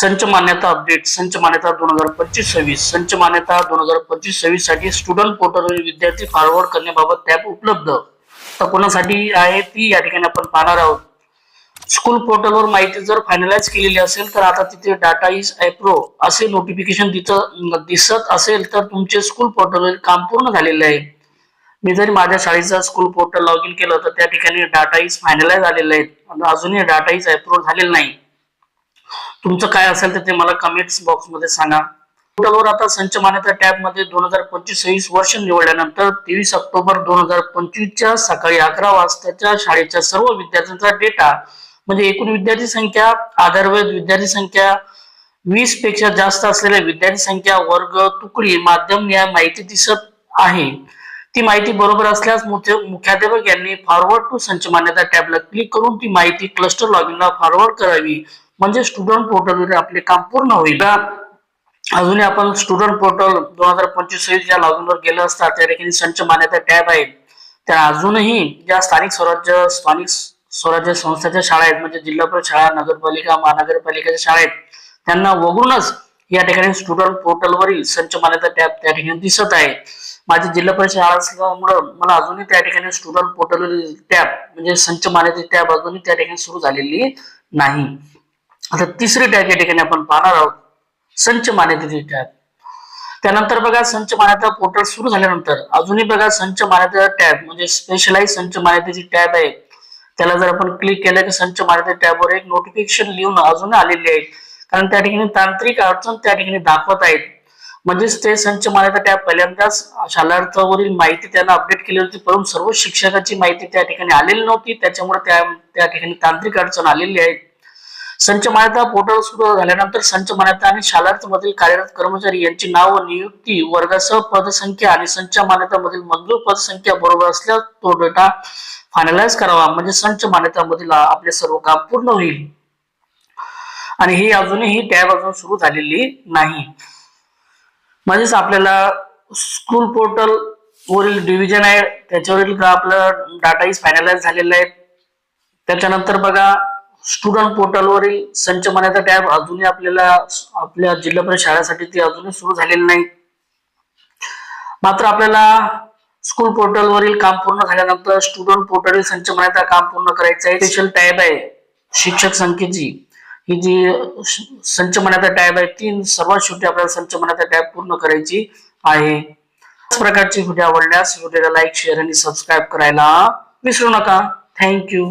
संच मान्यता अपडेट संच मान्यता दोन हजार पंचवीस सव्वीस संच मान्यता दोन हजार पंचवीस सव्वीससाठी स्टुडंट पोर्टलवरील विद्यार्थी फॉरवर्ड करण्याबाबत टॅब उपलब्ध. तर कोणासाठी आहे ती या ठिकाणी आपण पाहणार आहोत. स्कूल पोर्टलवर माहिती जर फायनलाइज केलेली असेल तर आता तिथे डाटा इज अप्रो असे नोटिफिकेशन तिथं दिसत असेल तर तुमचे स्कूल पोर्टलवर काम पूर्ण झालेले आहे. मी जरी माझ्या शाळेचा स्कूल पोर्टल लॉग इन केलं तर त्या ठिकाणी डाटा इज फायनलाइज आलेला आहे अजूनही डाटा इज अप्रूव्ह झालेला नाही. तुमचं काय असेल तर ते मला कमेंट्स बॉक्समध्ये सांगा. पोर्टलवर आता संच मान्यता टॅबमध्ये दोन हजार पंचवीस सव्वीस वर्ष निवडल्यानंतर तेवीस ऑक्टोबर दोन हजार पंचवीसच्या सकाळी अकरा वाजताच्या शाळेच्या सर्व विद्यार्थ्यांचा डेटा म्हणजे एकूण विद्यार्थी संख्या आधारवेद विद्यार्थी संख्या वीसपेक्षा जास्त असलेल्या विद्यार्थी संख्या वर्ग तुकडी माध्यम या माहिती दिसत आहे. ती माहिती बरोबर असल्यास मुख्य मुख्याध्यापक यांनी फॉरवर्ड टू संच मान्यता टॅबला क्लिक करून ती माहिती क्लस्टर लॉगिनला फॉरवर्ड करावी. म्हणजे स्टुडंट पोर्टलवर आपले काम पूर्ण होईल. अजूनही आपण स्टुडंट पोर्टल दोन हजार पंचवीस सव्वीस या लॉगिनवर गेलं असता त्या ठिकाणी संच मान्यता टॅब आहेत त्या अजूनही ज्या स्थानिक स्वराज्य स्थानिक स्वराज्य संस्थाच्या शाळा आहेत म्हणजे जिल्हा परिषद शाळा नगरपालिका महानगरपालिकेच्या शाळा आहेत त्यांना वगळूनच या ठिकाणी स्टुडंट पोर्टलवरील संच मान्यता टॅब त्या ठिकाणी दिसत आहे. माझी जिल्हा परिषद शाळा असल्यामुळं मला अजूनही त्या ठिकाणी स्टुडंट पोर्टलवरील टॅब म्हणजे संच मान्यता टॅब अजूनही त्या ठिकाणी सुरू झालेली नाही. आता तिसरी टॅब या ठिकाणी आपण पाहणार आहोत. संच मान्यतेची टॅब त्यानंतर बघा संच मान्यता पोर्टल सुरू झाल्यानंतर अजूनही बघा संच मान्यता टॅब म्हणजे स्पेशलाइज संच मान्यतेची टॅब आहे त्याला जर आपण क्लिक केलं की संच मान्यता टॅबवर एक नोटिफिकेशन लिहून अजून आलेली आहे. कारण त्या ठिकाणी तांत्रिक अडचण त्या ठिकाणी दाखवत आहेत. म्हणजेच ते संच मान्यता टॅब पहिल्यांदाच शालार्थावरील माहिती त्यांना अपडेट केली होती परंतु सर्व शिक्षकाची माहिती त्या ठिकाणी आलेली नव्हती. त्याच्यामुळे त्या त्या ठिकाणी तांत्रिक अडचण आलेली आहे. संच मान्यता पोर्टल सुरू झाल्यानंतर संच मान्यता आणि शालार्थ मधील कार्यरत कर्मचारी यांची नाव नियुक्ती वर्गासह पदसंख्या आणि संच मान्यता मधील मंजूर पदसंख्या बरोबर असल्यास तो डेटा फायनलाइज करावा. म्हणजे संच मान्यता मधील आपले सर्व काम पूर्ण होईल. आणि ही अजूनही टॅब अजून सुरू झालेली नाही. म्हणजेच आपल्याला स्कूल पोर्टल वरील डिव्हिजन आहे. त्याच्यावरील का आपलं डाटा इज फायनलाइज झालेला आहे. त्याच्यानंतर बघा स्टुडंट पोर्टलवरील संच मान्यता टॅब अजूनही आपल्याला आपल्या जिल्हा परिषद शाळेसाठी ती अजूनही सुरू झालेली नाही. मात्र आपल्याला स्कूल पोर्टलवरील काम पूर्ण झाल्यानंतर स्टुडंट पोर्टल संच मान्यता काम पूर्ण करायचं आहे. स्पेशल टॅब आहे. शिक्षक संख्येची. ही जी संच मान्यता टॅब आहे ती सर्वात शेवटी आपल्याला संच मान्यता टॅब पूर्ण करायची आहे. याच प्रकारची व्हिडिओ आवडल्यास व्हिडिओला लाईक शेअर आणि सबस्क्राईब करायला विसरू नका. थँक्यू